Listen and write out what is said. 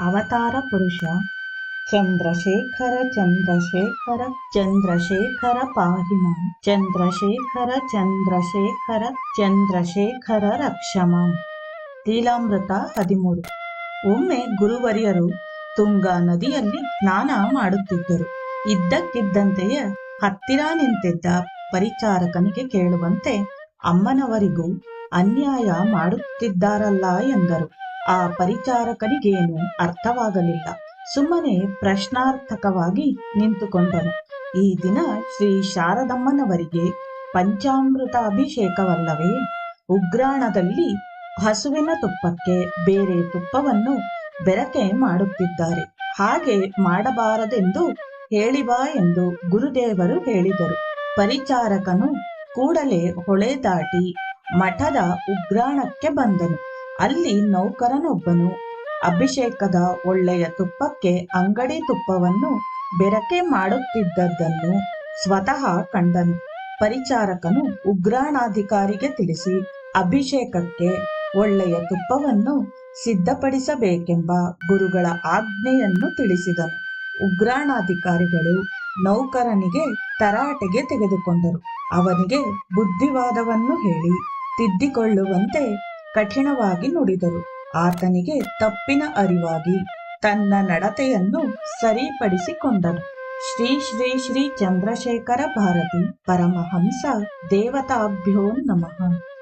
ಅವತಾರ ಪುರುಷ ಚಂದ್ರಶೇಖರ ಚಂದ್ರಶೇಖರ ಚಂದ್ರಶೇಖರ ಪಾಹಿಮ ಚಂದ್ರಶೇಖರ ಚಂದ್ರಶೇಖರ ಚಂದ್ರಶೇಖರ ರಕ್ಷಮ. ಲೀಲಾಮೃತ ಹದಿಮೂರು. ಒಮ್ಮೆ ಗುರುವರಿಯರು ತುಂಗಾ ನದಿಯಲ್ಲಿ ಸ್ನಾನ ಮಾಡುತ್ತಿದ್ದರು. ಇದ್ದಕ್ಕಿದ್ದಂತೆಯೇ ಹತ್ತಿರ ನಿಂತಿದ್ದ ಪರಿಚಾರಕನಿಗೆ ಕೇಳುವಂತೆ ಅಮ್ಮನವರಿಗೂ ಅನ್ಯಾಯ ಮಾಡುತ್ತಿದ್ದಾರಲ್ಲ ಎಂದರು. ಆ ಪರಿಚಾರಕನಿಗೇನು ಅರ್ಥವಾಗಲಿಲ್ಲ. ಸುಮ್ಮನೆ ಪ್ರಶ್ನಾರ್ಥಕವಾಗಿ ನಿಂತುಕೊಂಡನು. ಈ ದಿನ ಶ್ರೀ ಶಾರದಮ್ಮನವರಿಗೆ ಪಂಚಾಮೃತ ಅಭಿಷೇಕವಲ್ಲವೇ? ಉಗ್ರಾಣದಲ್ಲಿ ಹಸುವಿನ ತುಪ್ಪಕ್ಕೆ ಬೇರೆ ತುಪ್ಪವನ್ನು ಬೆರಕೆ ಮಾಡುತ್ತಿದ್ದಾರೆ. ಹಾಗೆ ಮಾಡಬಾರದೆಂದು ಹೇಳಿಬಾ ಎಂದು ಗುರುದೇವರು ಹೇಳಿದರು. ಪರಿಚಾರಕನು ಕೂಡಲೇ ಹೊಳೆ ದಾಟಿ ಮಠದ ಉಗ್ರಾಣಕ್ಕೆ ಬಂದನು. ಅಲ್ಲಿ ನೌಕರನೊಬ್ಬನು ಅಭಿಷೇಕದ ಒಳ್ಳೆಯ ತುಪ್ಪಕ್ಕೆ ಅಂಗಡಿ ತುಪ್ಪವನ್ನು ಬೆರಕೆ ಮಾಡುತ್ತಿದ್ದದ್ದನ್ನು ಸ್ವತಃ ಕಂಡನು. ಪರಿಚಾರಕನು ಉಗ್ರಾಣಾಧಿಕಾರಿಗೆ ತಿಳಿಸಿ, ಅಭಿಷೇಕಕ್ಕೆ ಒಳ್ಳೆಯ ತುಪ್ಪವನ್ನು ಸಿದ್ಧಪಡಿಸಬೇಕೆಂಬ ಗುರುಗಳ ಆಜ್ಞೆಯನ್ನು ತಿಳಿಸಿದನು. ಉಗ್ರಾಣಾಧಿಕಾರಿಗಳು ನೌಕರನಿಗೆ ತರಾಟೆಗೆ ತೆಗೆದುಕೊಂಡರು. ಅವನಿಗೆ ಬುದ್ಧಿವಾದವನ್ನು ಹೇಳಿ, ತಿದ್ದಿಕೊಳ್ಳುವಂತೆ ಕಠಿಣವಾಗಿ ನುಡಿದರು. ಆತನಿಗೆ ತಪ್ಪಿನ ಅರಿವಾಗಿ ತನ್ನ ನಡತೆಯನ್ನು ಸರಿಪಡಿಸಿಕೊಂಡನು. ಶ್ರೀ ಶ್ರೀ ಶ್ರೀ ಚಂದ್ರಶೇಖರ ಭಾರತಿ ಪರಮಹಂಸ ದೇವತಾಭ್ಯೋ ನಮಃ.